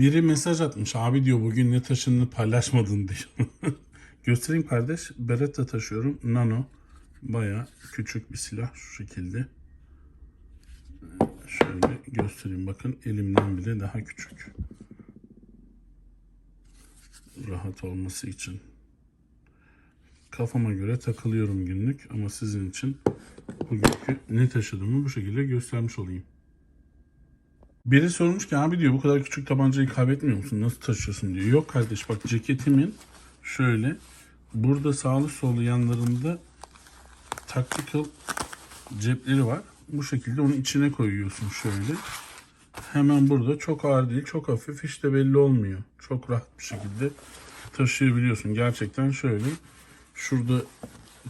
Biri mesaj atmış. Abi diyor bugün ne taşını paylaşmadın diyor. Göstereyim kardeş. Beretta taşıyorum. Nano. Baya küçük bir silah şu şekilde. Şöyle göstereyim bakın elimden bile daha küçük. Rahat olması için. Kafama göre takılıyorum günlük ama sizin için bugünkü ne taşıdığımı bu şekilde göstermiş olayım. Biri sormuş ki abi diyor bu kadar küçük tabancayı kaybetmiyor musun? Nasıl taşıyorsun diyor. Yok kardeş bak ceketimin şöyle burada sağlı sollu yanlarında tactical cepleri var. Bu şekilde onu içine koyuyorsun şöyle. Hemen burada çok ağır değil, çok hafif hiç de belli olmuyor. Çok rahat bir şekilde taşıyabiliyorsun. Gerçekten şöyle şurada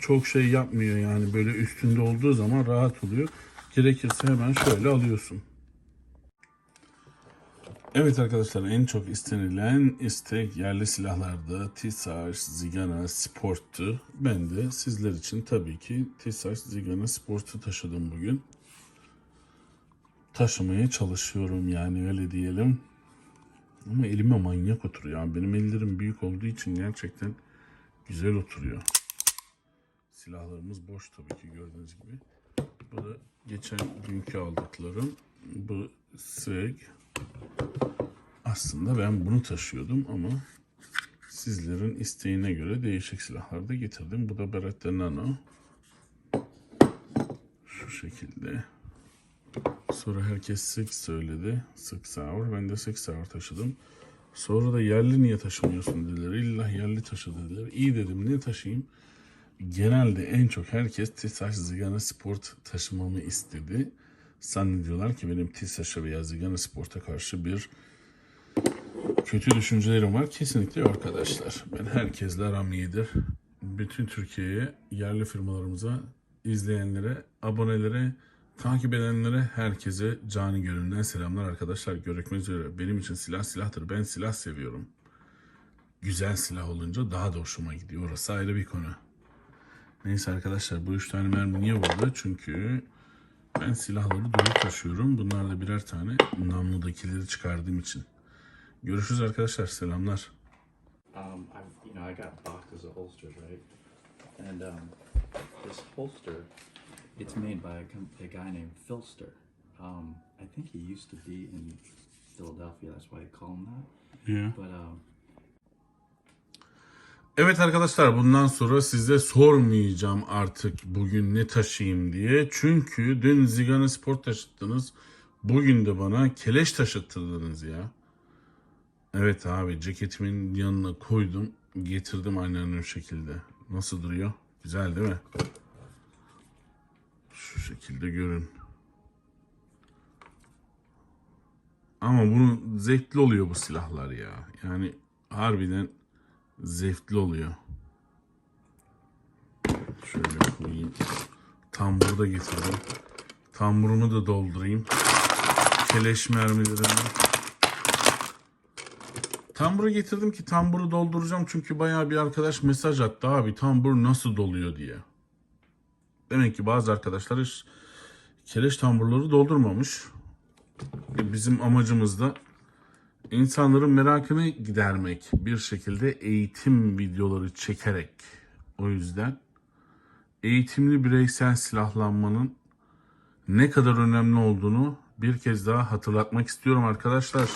çok şey yapmıyor yani böyle üstünde olduğu zaman rahat oluyor. Gerekirse hemen şöyle alıyorsun. Evet arkadaşlar en çok istenilen istek yerli silahlarda TİSAŞ, Zigana, Sport'tu. Ben de sizler için tabii ki TİSAŞ, Zigana, Sport'u taşıdım bugün. Taşımaya çalışıyorum yani öyle diyelim. Ama elime manyak oturuyor. Benim ellerim büyük olduğu için gerçekten güzel oturuyor. Silahlarımız boş tabii ki gördüğünüz gibi. Bu da geçen günkü aldıklarım. Bu SEG, aslında ben bunu taşıyordum ama sizlerin isteğine göre değişik silahlar da getirdim. Bu da Beretta Nano. Şu şekilde. Sonra herkes Six söyledi. Six Hour. Ben de Six Hour taşıdım. Sonra da yerli niye taşımıyorsun dediler. İlla yerli taşı dediler. İyi dedim ne taşıyayım? Genelde en çok herkes TİSAŞ Zigana Sport taşımamı istedi. Zannediyorlar ki benim TİSAŞ'a veya Zigana Sport'a karşı bir kötü düşüncelerim var. Kesinlikle yok arkadaşlar. Ben herkesle aram iyidir. Bütün Türkiye'ye, yerli firmalarımıza, izleyenlere, abonelere, takip edenlere, herkese cani gönülden selamlar arkadaşlar. Görüşmek üzere. Benim için silah silahtır. Ben silah seviyorum. Güzel silah olunca daha da hoşuma gidiyor. Orası ayrı bir konu. Neyse arkadaşlar bu üç tane mermi niye burada? Çünkü ben silahları dolu taşıyorum. Bunlar da birer tane namludakileri çıkardığım için. Görüşürüz arkadaşlar. Selamlar. um, I you know I got boxes of holsters, right? And um, this holster, it's made by a, a guy named Philster. Um, I think he used to be in Philadelphia. That's why they call him that. But um, Evet arkadaşlar bundan sonra size sormayacağım artık bugün ne taşıyayım diye. Çünkü dün Zigana Sport taşıttınız. Bugün de bana keleş taşıttırdınız ya. Evet abi ceketimin yanına koydum. Getirdim aynen o şekilde. Nasıl duruyor? Güzel değil mi? Şu şekilde görün. Ama bunu zevkli oluyor bu silahlar ya. Yani harbiden zevkli oluyor. Şöyle koyayım. Tamburu da getirdim. Tamburunu da doldurayım. Keleş mermilerini. Tamburu getirdim ki tamburu dolduracağım çünkü bayağı bir arkadaş mesaj attı abi tambur nasıl doluyor diye. Demek ki bazı arkadaşlar hiç keleş tamburları doldurmamış. Bizim amacımız da insanların merakını gidermek bir şekilde eğitim videoları çekerek o yüzden eğitimli bireysel silahlanmanın ne kadar önemli olduğunu bir kez daha hatırlatmak istiyorum arkadaşlar.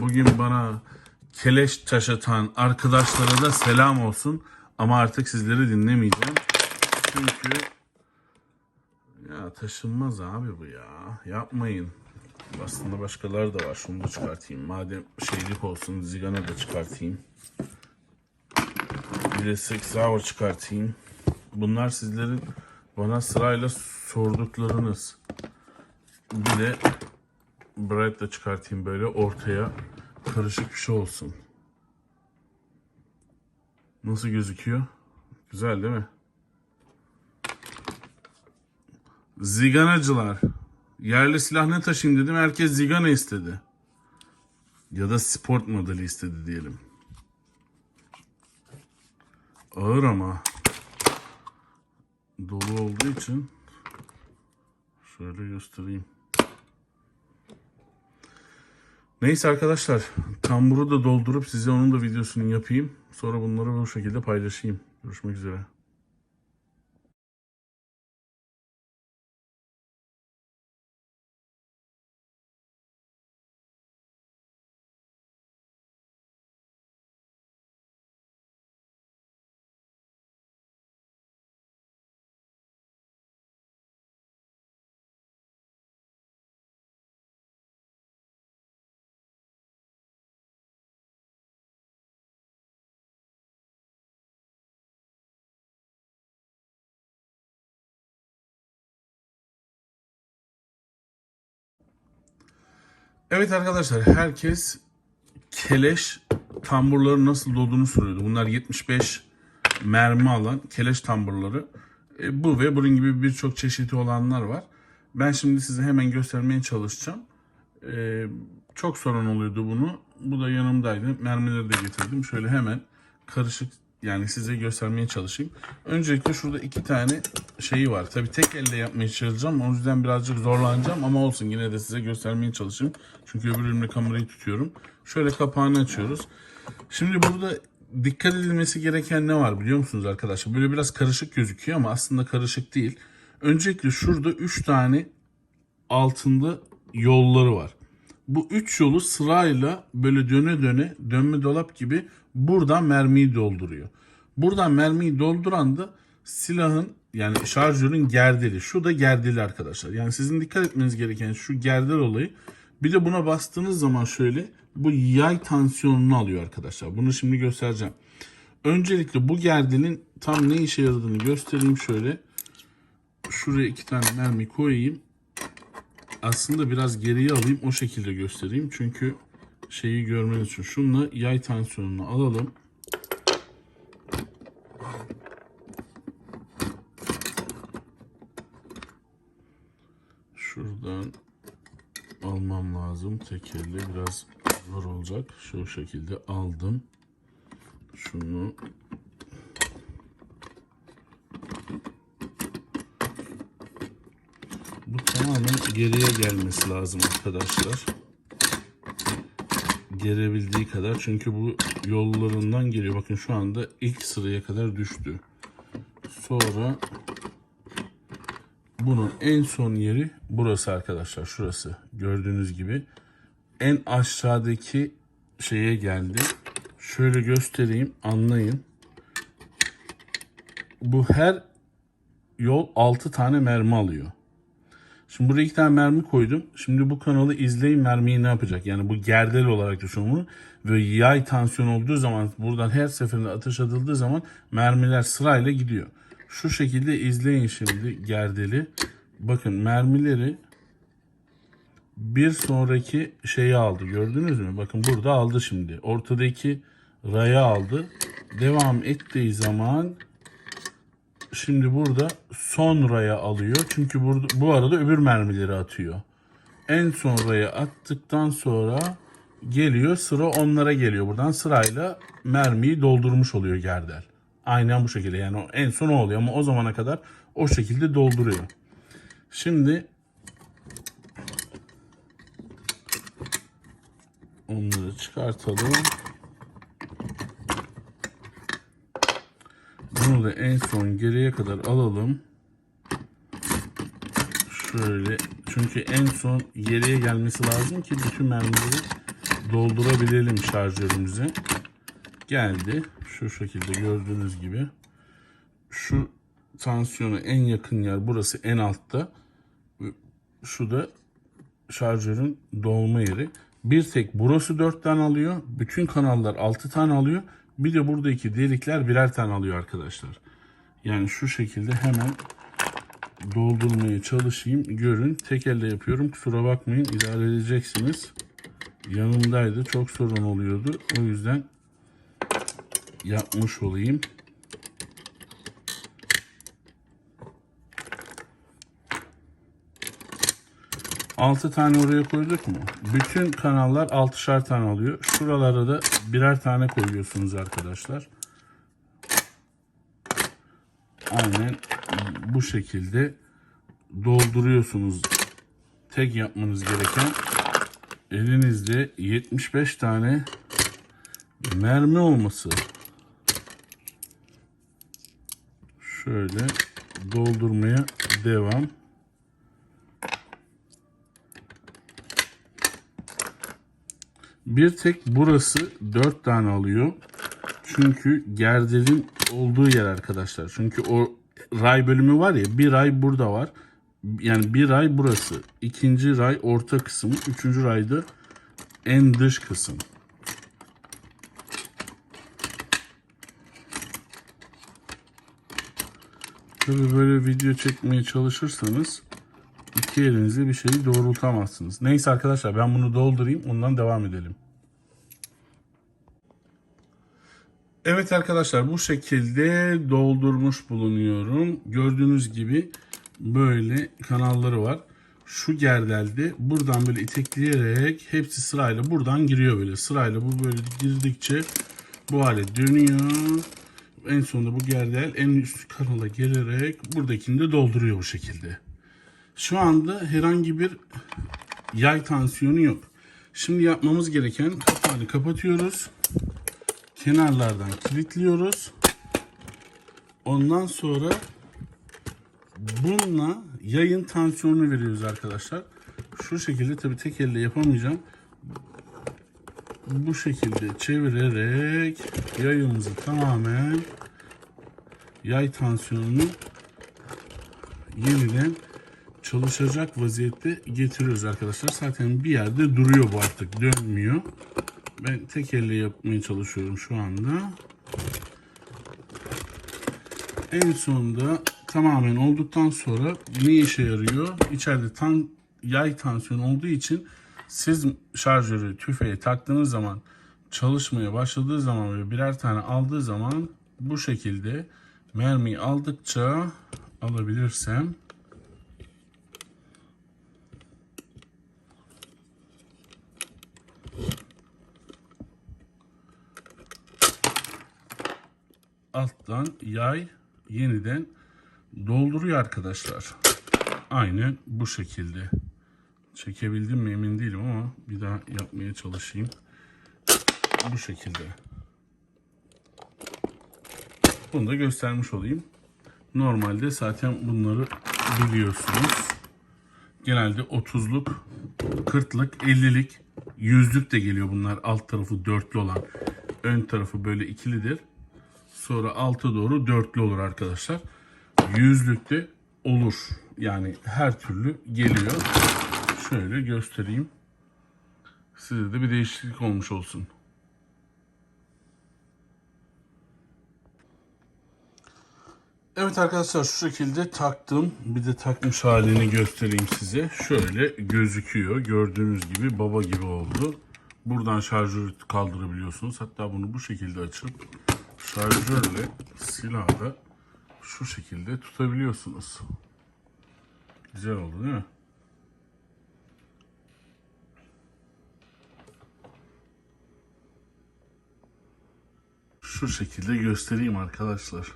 Bugün bana keleş taşıtan arkadaşlara da selam olsun ama artık sizleri dinlemeyeceğim. Çünkü ya taşınmaz abi bu ya. Yapmayın. Aslında başkaları da var. Şunu da çıkartayım. Madem şeylik olsun Zigana da çıkartayım. Bir de çıkartayım. Bunlar sizlerin bana sırayla sorduklarınız. Bir de Bright da çıkartayım böyle ortaya karışık bir şey olsun. Nasıl gözüküyor? Güzel değil mi? Ziganacılar. Yerli silah ne taşıyayım dedim. Herkes Zigana istedi. Ya da sport modeli istedi diyelim. Ağır ama. Dolu olduğu için şöyle göstereyim. Neyse arkadaşlar tamburu da doldurup size onun da videosunu yapayım. Sonra bunları bu şekilde paylaşayım. Görüşmek üzere. Evet arkadaşlar herkes keleş tamburların nasıl dolduğunu soruyordu. Bunlar 75 mermi alan keleş tamburları. E, bu ve bunun gibi birçok çeşidi olanlar var. Ben şimdi size hemen göstermeye çalışacağım. E, çok sorun oluyordu bunu. Bu da yanımdaydı. Mermileri de getirdim. Şöyle hemen karışık yani size göstermeye çalışayım. Öncelikle şurada iki tane şeyi var. Tabi tek elle yapmaya çalışacağım. O yüzden birazcık zorlanacağım ama olsun yine de size göstermeye çalışayım. Çünkü öbür elimle kamerayı tutuyorum. Şöyle kapağını açıyoruz. Şimdi burada dikkat edilmesi gereken ne var biliyor musunuz arkadaşlar? Böyle biraz karışık gözüküyor ama aslında karışık değil. Öncelikle şurada 3 tane altında yolları var. Bu üç yolu sırayla böyle döne döne dönme dolap gibi buradan mermiyi dolduruyor. Buradan mermiyi dolduran da silahın yani şarjörün gerdeli. Şu da gerdeli arkadaşlar. Yani sizin dikkat etmeniz gereken şu gerdel olayı. Bir de buna bastığınız zaman şöyle bu yay tansiyonunu alıyor arkadaşlar. Bunu şimdi göstereceğim. Öncelikle bu gerdelin tam ne işe yaradığını göstereyim şöyle. Şuraya iki tane mermi koyayım aslında biraz geriye alayım o şekilde göstereyim. Çünkü şeyi görmeniz için şununla yay tansiyonunu alalım. Şuradan almam lazım. Tek elle biraz zor olacak. Şu şekilde aldım. Şunu Bu tamamen geriye gelmesi lazım arkadaşlar. Gelebildiği kadar. Çünkü bu yollarından geliyor. Bakın şu anda ilk sıraya kadar düştü. Sonra bunun en son yeri burası arkadaşlar. Şurası. Gördüğünüz gibi. En aşağıdaki şeye geldi. Şöyle göstereyim. Anlayın. Bu her yol 6 tane mermi alıyor. Şimdi buraya iki tane mermi koydum. Şimdi bu kanalı izleyin mermiyi ne yapacak? Yani bu gerdel olarak düşünün bunu. Ve yay tansiyon olduğu zaman buradan her seferinde ateş atıldığı zaman mermiler sırayla gidiyor. Şu şekilde izleyin şimdi gerdeli. Bakın mermileri bir sonraki şeyi aldı. Gördünüz mü? Bakın burada aldı şimdi. Ortadaki raya aldı. Devam ettiği zaman şimdi burada sonraya alıyor. Çünkü burada, bu arada öbür mermileri atıyor. En sonraya attıktan sonra geliyor sıra onlara geliyor. Buradan sırayla mermiyi doldurmuş oluyor Gerdel. Aynen bu şekilde yani en son o oluyor ama o zamana kadar o şekilde dolduruyor. Şimdi onları çıkartalım. Bunu da en son geriye kadar alalım. Şöyle çünkü en son geriye gelmesi lazım ki bütün mermileri doldurabilelim şarjörümüze. Geldi. Şu şekilde gördüğünüz gibi. Şu tansiyona en yakın yer burası en altta. Şu da şarjörün dolma yeri. Bir tek burası 4 tane alıyor. Bütün kanallar 6 tane alıyor. Bir de buradaki delikler birer tane alıyor arkadaşlar. Yani şu şekilde hemen doldurmaya çalışayım. Görün. Tek elle yapıyorum. Kusura bakmayın. idare edeceksiniz. Yanımdaydı. Çok sorun oluyordu. O yüzden yapmış olayım. Altı tane oraya koyduk mu? Bütün kanallar altışar tane alıyor. Şuralara da birer tane koyuyorsunuz arkadaşlar. Aynen bu şekilde dolduruyorsunuz. Tek yapmanız gereken elinizde 75 tane mermi olması. Şöyle doldurmaya devam. Bir tek burası 4 tane alıyor. Çünkü gerderin olduğu yer arkadaşlar. Çünkü o ray bölümü var ya bir ray burada var. Yani bir ray burası. ikinci ray orta kısım. Üçüncü rayda en dış kısım. Tabii böyle video çekmeye çalışırsanız iki elinizle bir şeyi doğrultamazsınız. Neyse arkadaşlar ben bunu doldurayım ondan devam edelim. Evet arkadaşlar bu şekilde doldurmuş bulunuyorum. Gördüğünüz gibi böyle kanalları var. Şu gerdelde buradan böyle itekleyerek hepsi sırayla buradan giriyor böyle. Sırayla bu böyle girdikçe bu hale dönüyor. En sonunda bu gerdel en üst kanala gelerek buradakini de dolduruyor bu şekilde. Şu anda herhangi bir yay tansiyonu yok. Şimdi yapmamız gereken kapağını kapatıyoruz kenarlardan kilitliyoruz. Ondan sonra bununla yayın tansiyonunu veriyoruz arkadaşlar. Şu şekilde tabii tek elle yapamayacağım. Bu şekilde çevirerek yayımızı tamamen yay tansiyonunu yeniden çalışacak vaziyette getiriyoruz arkadaşlar. Zaten bir yerde duruyor bu artık dönmüyor. Ben tek elle yapmaya çalışıyorum şu anda. En sonunda tamamen olduktan sonra ne işe yarıyor? İçeride tan yay tansiyonu olduğu için siz şarjörü tüfeğe taktığınız zaman çalışmaya başladığı zaman ve birer tane aldığı zaman bu şekilde mermiyi aldıkça alabilirsem alttan yay yeniden dolduruyor arkadaşlar. Aynen bu şekilde. Çekebildim mi emin değilim ama bir daha yapmaya çalışayım. Bu şekilde. Bunu da göstermiş olayım. Normalde zaten bunları biliyorsunuz. Genelde 30'luk, 40'lık, 50'lik, 100'lük de geliyor bunlar. Alt tarafı dörtlü olan. Ön tarafı böyle ikilidir. Sonra alta doğru dörtlü olur arkadaşlar. Yüzlükte olur. Yani her türlü geliyor. Şöyle göstereyim. Size de bir değişiklik olmuş olsun. Evet arkadaşlar şu şekilde taktım. Bir de takmış halini göstereyim size. Şöyle gözüküyor. Gördüğünüz gibi baba gibi oldu. Buradan şarjörü kaldırabiliyorsunuz. Hatta bunu bu şekilde açıp şarjörle silahı da şu şekilde tutabiliyorsunuz. Güzel oldu değil mi? Şu şekilde göstereyim arkadaşlar.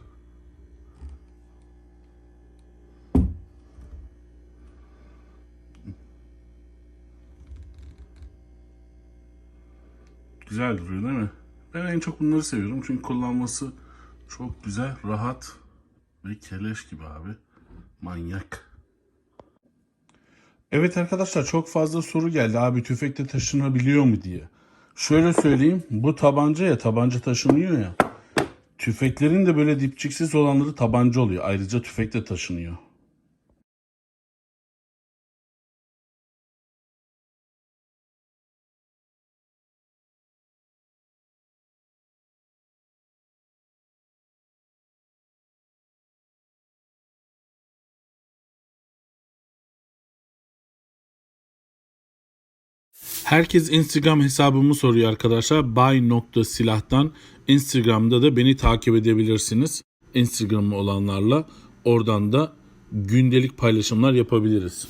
Güzel duruyor değil mi? Ben en çok bunları seviyorum çünkü kullanması çok güzel, rahat ve keleş gibi abi. Manyak. Evet arkadaşlar çok fazla soru geldi abi tüfekte taşınabiliyor mu diye. Şöyle söyleyeyim bu tabanca ya tabanca taşınıyor ya. Tüfeklerin de böyle dipçiksiz olanları tabanca oluyor. Ayrıca tüfek de taşınıyor. Herkes Instagram hesabımı soruyor arkadaşlar. Bay.silahtan Instagram'da da beni takip edebilirsiniz. Instagram'ı olanlarla oradan da gündelik paylaşımlar yapabiliriz.